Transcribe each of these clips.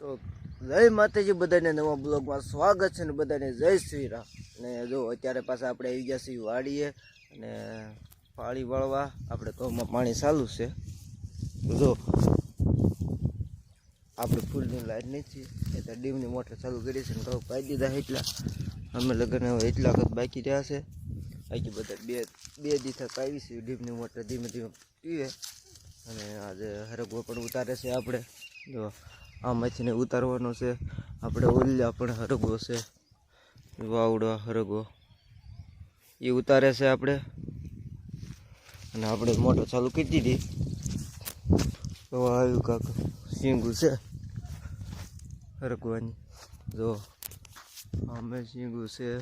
તો જય માતાજી, બધાને નવા બ્લોગમાં સ્વાગત છે ને બધાને જય શ્રી રામ. અને જો, અત્યારે પાછા આપણે આવી ગયા છીએ વાડીએ અને પાણી વાળવા. આપણે ઘઉંમાં પાણી ચાલુ છે. જો, આપણે ફૂલની લાઈટ નથી એટલે ડીમની મોટર ચાલુ કરી છે ને ઘઉં પાઈ દીધા એટલા. અમે લગ્ન હવે એટલા વખત બાકી રહ્યા છે. બાકી બધા બે બે દિવસ પાવી છે, ડીમની મોટર ધીમે ધીમે પીવે. અને આજે હરગવો પણ ઉતારે છે આપણે. જો આમાંથી મચ્છીને ઉતારવાનો છે. આપણે ઓલિયા પણ હરગવો છે. વાવડો હરગો. એ ઉતારે છે આપણે. અને આપણે મોટર ચાલુ કરી દીધી. તો આવ્યું કાક શીંગું છે. હરગવાની. જો, અમે શીંગું છે.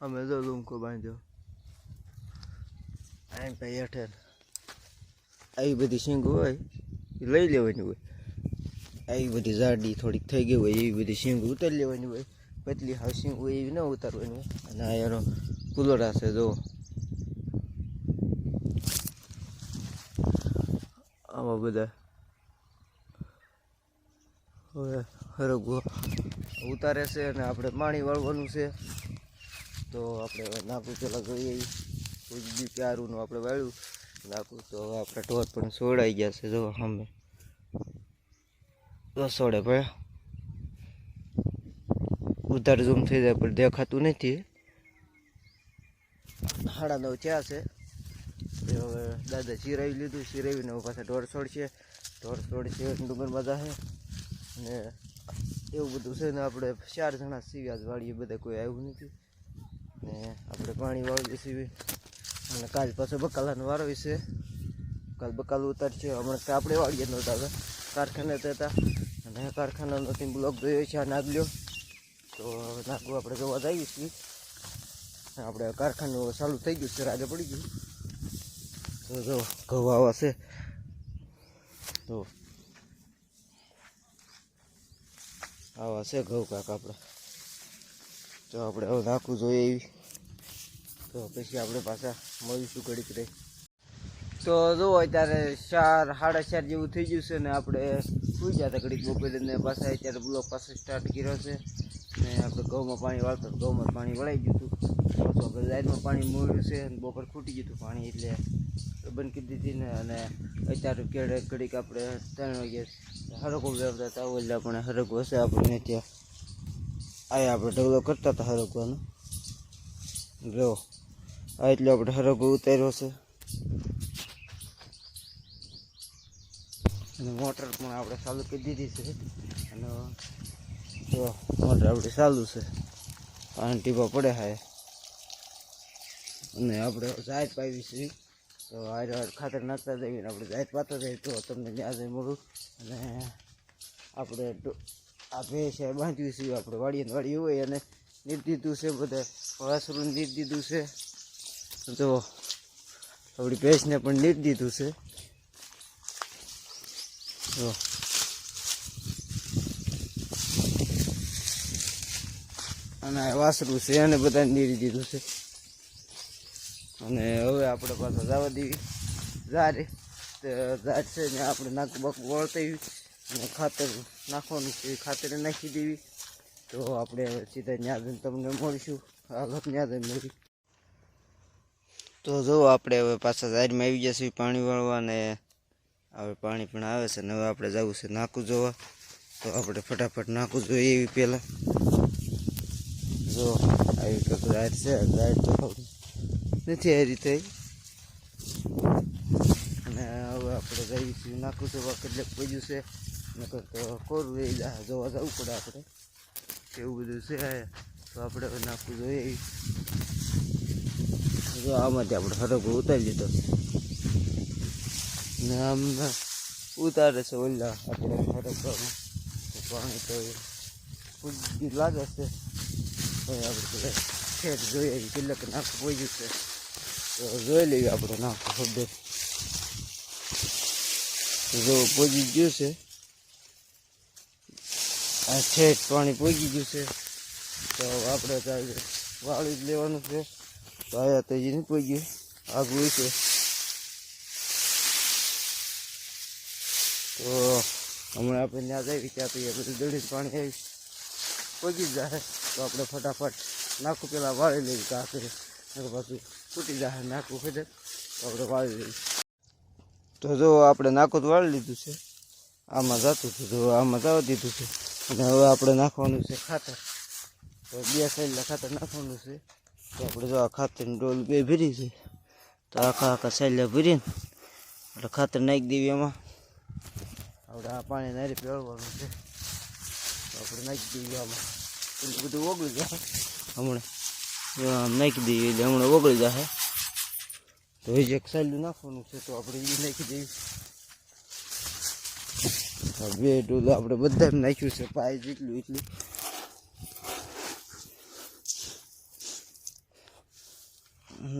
અમે જો લૂમકો બાંધ્યો. આમ ભાઈ હેઠળ. આવી બધી શીંગું હોય એ લઈ લેવાની હોય. આવી બધી જાડી થોડીક થઈ ગઈ હોય એવી બધી સિંગ ઉતારી લેવાની હોય. પતલી હાવ સિંગ હોય એવી ન ઉતારવાની અને આ એનો કુલોડા છે જો આવા બધા. હવે હરગવો ઉતારે છે અને આપણે પાણી વાળવાનું છે. તો આપણે નાખું પેલા જોઈએ કોઈ બી પ્યારુંનું આપણે વાળ્યું. નાખું તો હવે આપણે ઢોર પણ સોડાઈ ગયા છે જો અમે રસોડે ભાઈ ઉધાર ઝૂમ થઈ જાય પણ દેખાતું નથી. સાડા નવ થયા છે. હવે દાદા ચીરાવી લીધું ચીરાવીને પાછા છે ઢોરસોડ છે ડુંગર ડુંગરમાં જાહે અને એવું બધું છે ને આપણે ચાર જણા સીવ્યા જ વાળીએ બધા કોઈ આવ્યું નથી. ને આપણે પાણી વાળીએ સીવી. અને કાલ પાછો બકાલાને વારવી છે કાલ બકાલ ઉતારશે. હમણાં આપણે વાળીએ નહોતા હતા. કારખાને હતા. અને કારખાનાનો થી બ્લોક જોયો છે, આ નાગલ્યો. તો નાગવું આપણે જોવા જઈએ છીએ. આપણે કારખાનું ચાલુ થઈ ગયું છે રાગે પડી ગયું. તો જો, ઘઉં આવા છે. તો આવા છે ઘઉં કાક આપણે. તો આપણે હવે નાખવું જોઈએ એવી. તો પછી આપણે પાછા મળીશું ઘડીક રહી. તો જો અત્યારે ચાર, સાડા ચાર જેવું થઈ ગયું છે ને આપણે સુઈ ગયા હતા ઘડીક બપોરે ને પાછા અત્યારે બ્લોક પાસે સ્ટાર્ટ કર્યો છે. ને આપણે ઘઉંમાં પાણી વાળતા ઘઉંમાં પાણી વળાઈ ગયું હતું. તો આપણે લાઈનમાં પાણી મોડ્યું છે અને બપોર ખૂટી ગયું હતું પાણી એટલે બંધ કરી દીધી ને અને અત્યારે કેળે ઘડીક આપણે ત્રણ વાગે હરકો વ્યવતા હતા એટલે આપણે હરકો હશે આપણને ત્યાં. આ આપણે ઢગલો કરતા હતા હરકવાનો જો, આ એટલે આપણે હરકો ઉતાર્યો છે. અને મોટર પણ આપણે ચાલુ કરી દીધી છે. અને જો મોટર આપણે ચાલુ છે. પાણી ટીપા પડે હા અને આપણે જાહેર પાવી છે. તો હારે ખાતર નાખતા જઈએ આપણે જાહેર પાતા જઈએ તો તમને ત્યાં જઈ મળું. અને આપણે આ છે બાંધ્યું છે. આપણે વાડીએ ને હોય અને નીર દીધું છે બધા. વાસરું નીર દીધું છે. તો આપણી ભેંસને પણ નીર દીધું છે. જો. અને વાસરું છે અને બધા નીરી દીધું છે. અને હવે આપણે પાછા જવા દેવી. તો ઝાડ છે ને આપણે નાક બાકું વળતાવી અને ખાતર નાખવાનું છે ખાતર નાખી દેવી. તો આપણે સીધા ત્યાં તમને મળીશું. આગળ જઈને મળી તો જો, આપણે હવે પાછા ઝાડમાં આવી છીએ પાણી વળવા અને હવે પાણી પણ આવે છે ને હવે આપણે જવું છે નાકું જોવા. તો આપણે ફટાફટ નાકું જોઈએ એવી પહેલાં. જો, આવી કંઈક રાઈડ છે, રાઈડ તો નથી આવી રીતે અને હવે આપણે જઈએ છીએ નાકું જોવા, કેટલેક પડ્યું છે. નકર તો કોરું એ જોવા જવું પડે આપણે. એવું બધું છે તો આપણે નાખવું જોઈએ. જો, આમાંથી આપણે હરકો ઉતારી લીધો. ને આમ ઉતારે છે ઓલા આપણે હરકવામાં પાણી તો પૂજી લાગે છે તો આપણે ખેત જોઈએ એવી કેટલાક પોઈ છે તો જોઈ લઈએ આપણે નાખવું ખબર જો પૂજી ગયું છે આ ઠેઠ પાણી પૂગી ગયું છે તો આપણે વાળી જ લેવાનું છે તો આયા તો હજી નથી પૂગ્યું આગું છે તો હમણાં આપણે ત્યાં જઈ ત્યાં તો બધું દડી પાણી આવી જ જાય. તો આપણે ફટાફટ નાખું પેલા વાળી લઈએ ઘા કરી પાછું તૂટી જાય નાખું ખડે તો આપણે વાળી લઈએ. તો જો આપણે નાખું તો વાળી લીધું છે. આમાં જતું હતું તો આમાં જવા દીધું છે. અને હવે આપણે નાખવાનું છે ખાતર. તો બે સાઈડના ખાતર નાખવાનું છે. તો આપણે જો આ ખાતરની ડોલ બે ભરી છે. તો આખા આખા સાઈડે ભરીને એટલે ખાતર નાખી દેવી એમાં. આપણે આ પાણી નારી પીવડવાનું છે. તો આપણે નાખી દઈએ આમાં. બધું ઓગળી જાય. હમણાં. આમ નાખી દઈએ એટલે હમણાં ઓગળી જાય તો એ જે એક સાઈડનું નાખવાનું છે, તો આપણે એ નાખી દઈએ. બે ડોલ આપણે બધા નાખ્યું છે, પાય જેટલું એટલું.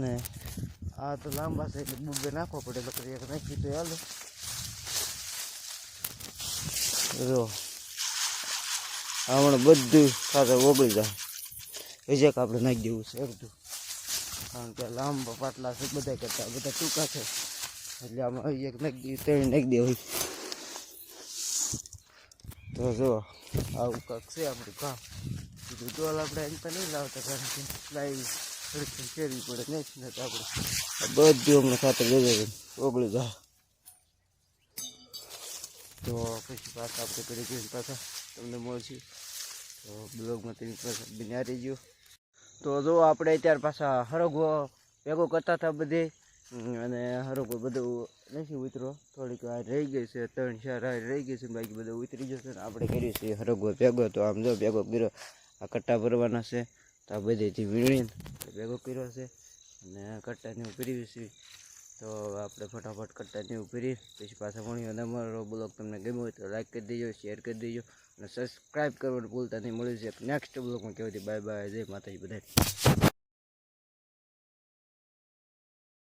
ને આ તો લાંબા છે, એટલે બુબે નાખવા પડે એટલે એક નાખી તો હાલે. જો. હમણાં બધું ખાતર ઓગળી જાય. એજેક આપણે નાખી દેવું છે અડધું કારણ કે લાંબા પાટલા છે બધા કરતા, બધા ટૂંકા છે. એટલે આમાં એક નાખી દઈએ ત્રણ નાખી દેવું. તો જો, આવું કાંક છે આપણું કામ. બીજું તો આપણે એમ તો નહીં લાવતા, કારણ કે લાવી થોડીક ફેરવી પડે નહીં આપણે બધું અમને ખાતર ઓગળી જાય. તો પછી પાછા આપણે કરી કરીને પાછા તમને મળશે. તો બ્લોગમાં તેની પાછા બન્યા રહીજો. તો જો આપણે અત્યારે પાછા હરગવો ભેગો કરતા હતા બધે. અને હરગવો બધું નથી ઉતરો થોડીક વાર રહી ગઈ છે, ત્રણ ચાર વાર રહી ગઈ છે, બાકી બધું ઉતરી જશે ને આપણે કર્યું છે હરગવો ભેગો. તો આમ જો ભેગો કર્યો, આ કટ્ટા ભરવાના છે. તો આ બધેથી વીણીને ભેગો કર્યો છે. અને કટ્ટાને કર્યું છે. તો આપણે ફટાફટ કટ્ટાની ઊભી રહી પછી પાછા ભણીએ અને અમારો બ્લોગ તમને ગમ્યો હોય તો લાઈક કરી દેજો શેર કરી દેજો અને સબસ્ક્રાઈબ કરવાનું ભૂલતા નહીં. મળ્યું છે નેક્સ્ટ બ્લોગમાં. કહેવાથી બાય બાય જય માતાજી બધા